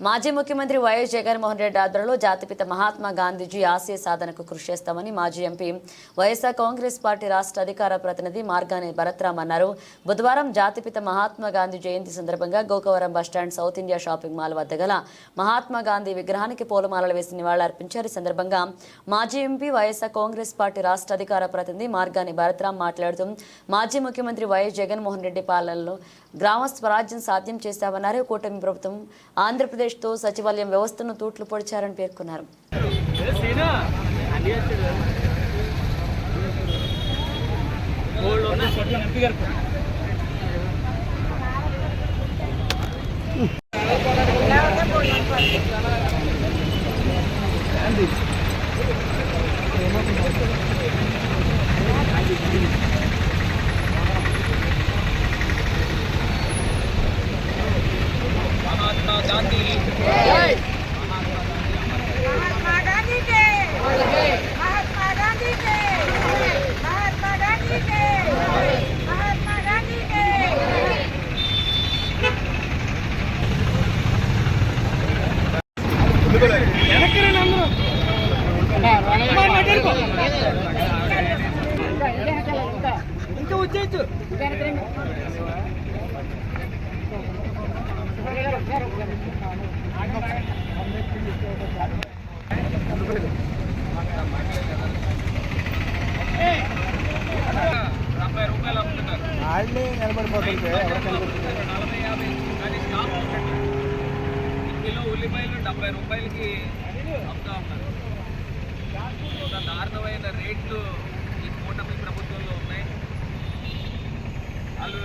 మాజీ ముఖ్యమంత్రి వైఎస్ జగన్మోహన్ రెడ్డి ఆధ్వర్యంలో జాతిపిత మహాత్మా గాంధీజీ ఆశయ సాధనకు కృషి చేస్తామని మాజీ ఎంపీ వైఎస్ఆర్ కాంగ్రెస్ పార్టీ రాష్ట్ర అధికార ప్రతినిధి మార్గాని భరత్రామ్ అన్నారు. బుధవారం జాతిపిత మహాత్మా గాంధీ జయంతి సందర్భంగా Gokavaram bus stand south India shopping mall వద్ద గల మహాత్మా గాంధీ విగ్రహానికి పూలమాలలు వేసి నివాళులర్పించారు. ఈ సందర్భంగా మాజీ ఎంపీ వైఎస్ఆర్ కాంగ్రెస్ పార్టీ రాష్ట్ర అధికార ప్రతినిధి మార్గాని భరత్రామ్ మాట్లాడుతూ మాజీ ముఖ్యమంత్రి వైఎస్ జగన్మోహన్ రెడ్డి పాలనలో గ్రామ స్వరాజ్యం సాధ్యం చేశామన్నారు కూటమి ప్రభుత్వం ఆంధ్రప్రదేశ్ ఆంధ్రప్రదేశ్తో సచివాలయం వ్యవస్థను తూట్లు పొడిచారని పేర్కొన్నారు. వాళ్ళే నిలబడిపోతుంటే. కిలో ఉల్లిపాయలు డెబ్బై రూపాయలకి అమ్ముతా ఉన్నారు ఒక దారుణమైన రేట్లు ఈ కూటమి ప్రభుత్వంలో ఉన్నాయి వాళ్ళు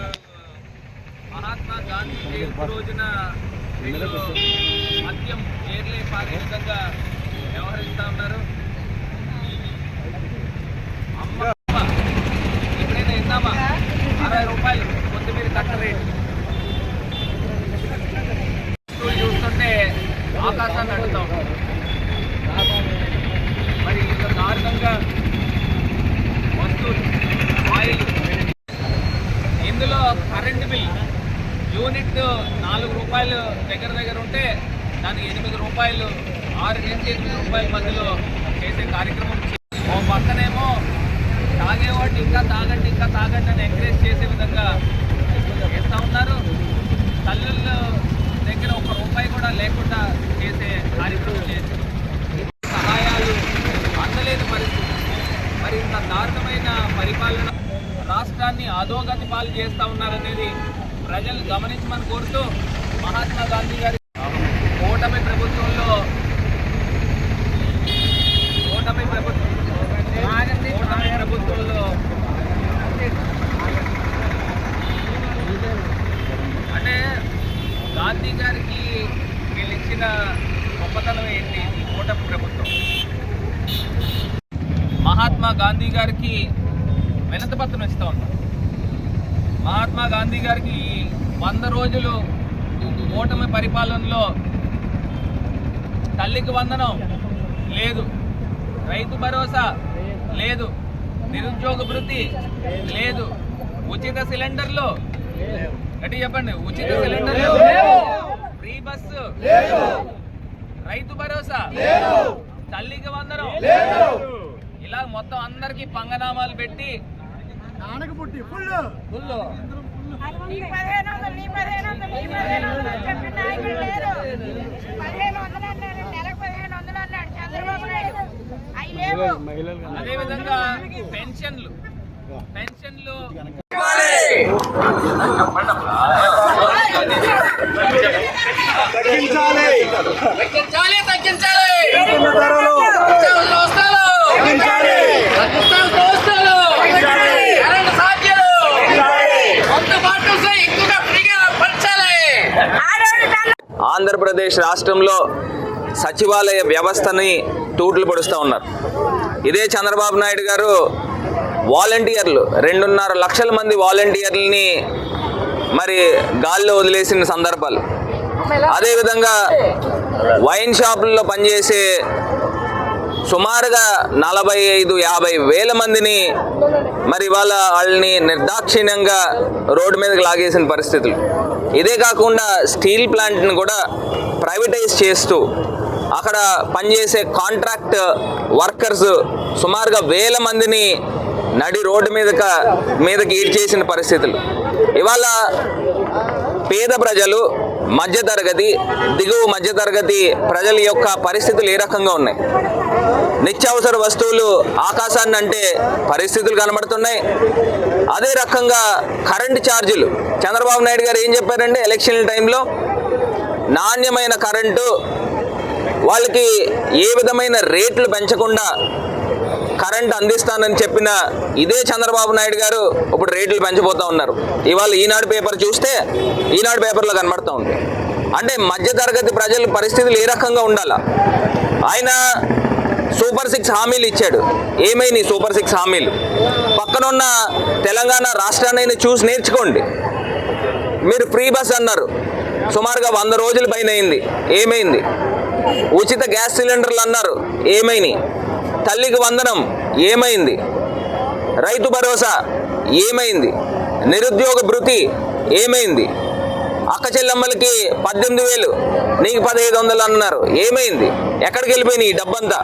మహాత్మా గాంధీ జయంతి రోజున వీళ్ళు మద్యం ఏర్లే పారే విధంగా వ్యవహరిస్తూ ఉన్నారు. అమ్మ ఎప్పుడైనా విన్నామా అరవై రూపాయలు కొత్తిమీర కట్ట రేటు. చూస్తుంటే ఆకాశాన్ని అడుగుతా. మరి ఇంత దారుణంగా వస్తువులు ఆయిల్ ఇందులో కరెంట్ బిల్ యూనిట్ నాలుగు రూపాయలు దగ్గర దగ్గర ఉంటే దానికి ఎనిమిది రూపాయలు ఆరు నుంచి ఎనిమిది రూపాయల మధ్యలో చేసే కార్యక్రమం ఓ పక్కనేమో తాగేవాడిని ఇంకా తాగండి ఇంకా తాగండి అని ఎంకరేజ్ చేసే విధంగా చేస్తూ ఉన్నారు. తల్లుల దగ్గర ఒక రూపాయి కూడా లేకుండా చేసే కార్యక్రమం చేసి సహాయాలు అందలేని పరిస్థితి. మరి ఇంత దారుణమైన పరిపాలన రాష్ట్రాన్ని అధోగతి పాలు చేస్తూ ఉన్నారనేది ప్రజలు గమనించమని కోరుతూ మహాత్మా గాంధీ గారి కూటమి ప్రభుత్వంలో కూటమి ప్రభుత్వం కూటమి ప్రభుత్వంలో అంటే గాంధీ గారికి వీళ్ళు ఇచ్చిన గొప్పతనం ఏంటి? ఓటమి కూటమి ప్రభుత్వం. మహాత్మా గాంధీ గారికి ఇస్తా ఉన్నాం. మహాత్మా గాంధీ గారికి ఈ వంద రోజులు కూటమి పరిపాలనలో తల్లికి వందనం లేదు. రైతు భరోసా లేదు. నిరుద్యోగ భృతి లేదు. ఉచిత సిలిండర్లు గట్టి చెప్పండి. ఉచిత సిలిండర్లు ఫ్రీ బస్సు రైతు భరోసా తల్లికి వందనం ఇలా మొత్తం అందరికి పంగనామాలు పెట్టి నీ పదిహేను వందలు నీ పదిహేను వందలు నీ పదిహేను వందలు అని చెప్పిన నాయకుడు లేరు. పదిహేను వందలు అన్నాడు నెలకు పదిహేను వందలు అన్నాడు చంద్రబాబు నాయుడు. అవి లేవు. అదేవిధంగా పెన్షన్లు. పెన్షన్లు. తగ్గించాలి ఆంధ్రప్రదేశ్ రాష్ట్రంలో సచివాలయ వ్యవస్థని తూట్లు పొడుస్తూ ఉన్నారు. ఇదే చంద్రబాబు నాయుడు గారు వాలంటీర్లు రెండున్నర లక్షల మంది వాలంటీర్లని మరి గాల్లో వదిలేసిన సందర్భాలు. అదేవిధంగా వైన్ షాపుల్లో పనిచేసే సుమారుగా నలభై ఐదు యాభై వేల మందిని మరి వాళ్ళ వాళ్ళని నిర్దాక్షిణ్యంగా రోడ్డు మీదకి లాగేసిన పరిస్థితులు. ఇదే కాకుండా స్టీల్ ప్లాంట్ని కూడా ప్రైవేటైజ్ చేస్తూ అక్కడ పనిచేసే కాంట్రాక్ట్ వర్కర్స్ సుమారుగా వేల మందిని నడి రోడ్డు మీదక మీదకి ఈడ్చేసిన పరిస్థితులు. ఇవాళ పేద ప్రజలు మధ్యతరగతి దిగువ మధ్యతరగతి ప్రజల యొక్క పరిస్థితులు ఏ రకంగా ఉన్నాయి? నిత్యావసర వస్తువులు ఆకాశాన్ని అంటే పరిస్థితులు కనబడుతున్నాయి. అదే రకంగా కరెంటు ఛార్జీలు చంద్రబాబు నాయుడు గారు ఏం చెప్పారంటే ఎలక్షన్ టైంలో నాణ్యమైన కరెంటు వాళ్ళకి ఏ విధమైన రేట్లు పెంచకుండా కరెంట్ అందిస్తానని చెప్పిన ఇదే చంద్రబాబు నాయుడు గారు ఇప్పుడు రేట్లు పెంచబోతా ఉన్నారు. ఇవాళ ఈనాడు పేపర్ చూస్తే ఈనాడు పేపర్లో కనబడుతూ ఉంది. అంటే మధ్యతరగతి ప్రజల పరిస్థితులు ఏ రకంగా ఉండాలా? ఆయన సూపర్ సిక్స్ హామీలు ఇచ్చాడు. ఏమైనాయి సూపర్ సిక్స్ హామీలు? పక్కనున్న తెలంగాణ రాష్ట్రాన్ని చూసి నేర్చుకోండి. మీరు ఫ్రీ బస్ అన్నారు. సుమారుగా వంద రోజుల పైన అయింది. ఏమైంది? ఉచిత గ్యాస్ సిలిండర్లు అన్నారు. ఏమైనాయి? తల్లికి వందనం ఏమైంది? రైతు భరోసా ఏమైంది? నిరుద్యోగ భృతి ఏమైంది? అక్క చెల్లెమ్మలకి పద్దెనిమిది వేలు నీకు పదహైదు వందలు అన్నారు ఏమైంది? ఎక్కడికి వెళ్ళిపోయినాయి ఈ డబ్బంతా?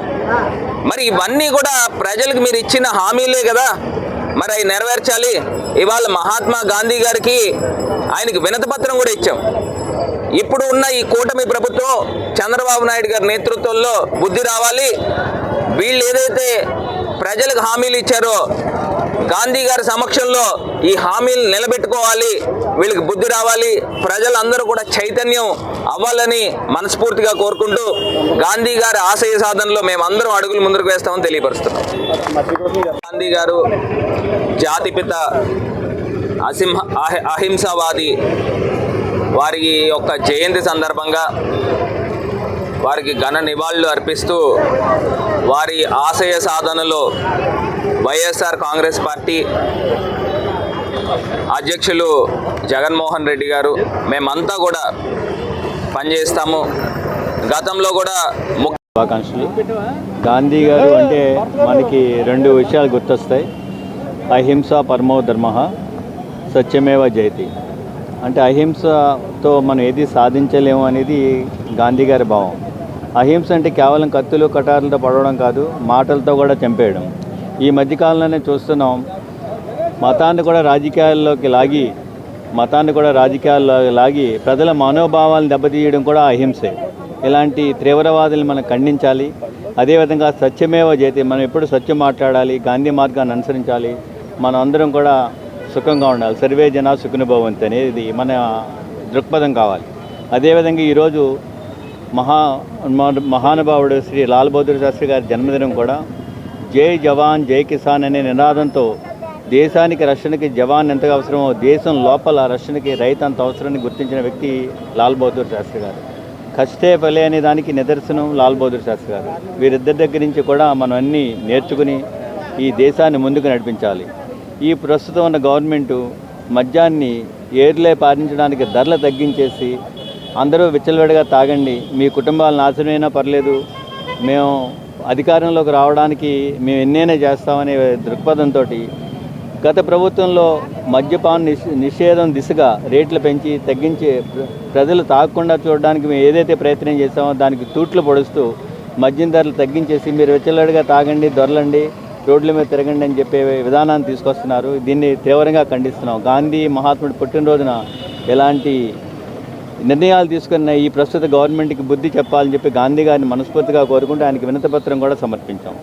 మరి ఇవన్నీ కూడా ప్రజలకు మీరు ఇచ్చిన హామీలే కదా? మరి అవి నెరవేర్చాలి. ఇవాళ మహాత్మా గాంధీ గారికి ఆయనకి వినతపత్రం కూడా ఇచ్చాం. ఇప్పుడు ఉన్న ఈ కూటమి ప్రభుత్వం చంద్రబాబు నాయుడు గారి నేతృత్వంలో బుద్ధి రావాలి. వీళ్ళు ఏదైతే ప్రజలకు హామీలు ఇచ్చారో గాంధీ గారి సమక్షంలో ఈ హామీలు నిలబెట్టుకోవాలి వీళ్ళకి బుద్ధి రావాలి ప్రజలందరూ కూడా చైతన్యం అవ్వాలని మనస్ఫూర్తిగా కోరుకుంటూ గాంధీ గారి ఆశయ సాధనలో మేమందరం అడుగులు ముందుకు వేస్తామని తెలియపరుస్తున్నాం. గాంధీ గారు జాతిపిత అసింహ అహి అహింసావాది వారి యొక్క జయంతి సందర్భంగా వారికి ఘన నివాళులు అర్పిస్తూ వారి ఆశయ సాధనలో వైఎస్ఆర్ కాంగ్రెస్ పార్టీ అధ్యక్షులు జగన్మోహన్ రెడ్డి గారు మేమంతా కూడా పనిచేస్తాము. గతంలో కూడా ముఖ్య శుభాకాంక్షలు. గాంధీ గారు అంటే మనకి రెండు విషయాలు గుర్తొస్తాయి. అహింస పరమో ధర్మ సత్యమేవ జయతి. అంటే అహింసతో మనం ఏది సాధించలేము అనేది గాంధీ గారి భావం. అహింస అంటే కేవలం కత్తులు కటారులతో పడవడం కాదు మాటలతో కూడా చంపేయడం. ఈ మధ్యకాలంలోనే చూస్తున్నాం మతాన్ని కూడా రాజకీయాల్లోకి లాగి మతాన్ని కూడా రాజకీయాల్లో లాగి ప్రజల మనోభావాలను దెబ్బతీయడం కూడా అహింసే. ఇలాంటి తీవ్రవాదులు మనం ఖండించాలి. అదేవిధంగా సత్యమేవ చేతి మనం ఎప్పుడు సత్యం మాట్లాడాలి గాంధీ మార్గాన్ని అనుసరించాలి. మనం అందరం కూడా సుఖంగా ఉండాలి. సర్వే జన సుఖనుభవంతి అనేది మన దృక్పథం కావాలి. అదేవిధంగా ఈరోజు మహా మహానుభావుడు శ్రీ లాల్ బహదూర్ శాస్త్రి గారి జన్మదినం కూడా జై జవాన్ జై కిసాన్ అనే నినాదంతో దేశానికి రక్షణకి జవాన్ ఎంతగా అవసరమో దేశం లోపల రక్షణకి రైతు అంత అవసరాన్ని గుర్తించిన వ్యక్తి లాల్ బహదూర్ శాస్త్రి గారు. కష్టే ఫలే అనే దానికి నిదర్శనం లాల్ బహదూర్ శాస్త్రి గారు. వీరిద్దరి దగ్గర నుంచి కూడా మనం అన్నీ నేర్చుకుని ఈ దేశాన్ని ముందుకు నడిపించాలి. ఈ ప్రస్తుతం ఉన్న గవర్నమెంటు మద్యాన్ని ఏర్లే పాటించడానికి ధరలు తగ్గించేసి అందరూ విచ్చలవిడిగా తాగండి మీ కుటుంబాలు నాశనమైనా పర్లేదు మేము అధికారంలోకి రావడానికి మేము ఎన్నైనా చేస్తామనే దృక్పథంతో గత ప్రభుత్వంలో మద్యపాన నిషేధం దిశగా రేట్లు పెంచి తగ్గించి ప్రజలు తాగకుండా చూడడానికి మేము ఏదైతే ప్రయత్నం చేసామో దానికి తూట్లు పొడుస్తూ మద్యం ధరలు తగ్గించేసి మీరు వెచ్చలడిగా తాగండి దొరలండి రోడ్ల మీద తిరగండి అని చెప్పే విధానాన్ని తీసుకొస్తున్నారు. దీన్ని తీవ్రంగా ఖండిస్తున్నాం. గాంధీ మహాత్ముడు పుట్టినరోజున ఎలాంటి నిర్ణయాలు తీసుకున్న ఈ ప్రస్తుత గవర్నమెంట్కి బుద్ధి చెప్పాలని చెప్పి గాంధీ గారిని మనస్ఫూర్తిగా కోరుకుంటూ ఆయనకి వినతపత్రం కూడా సమర్పించాం.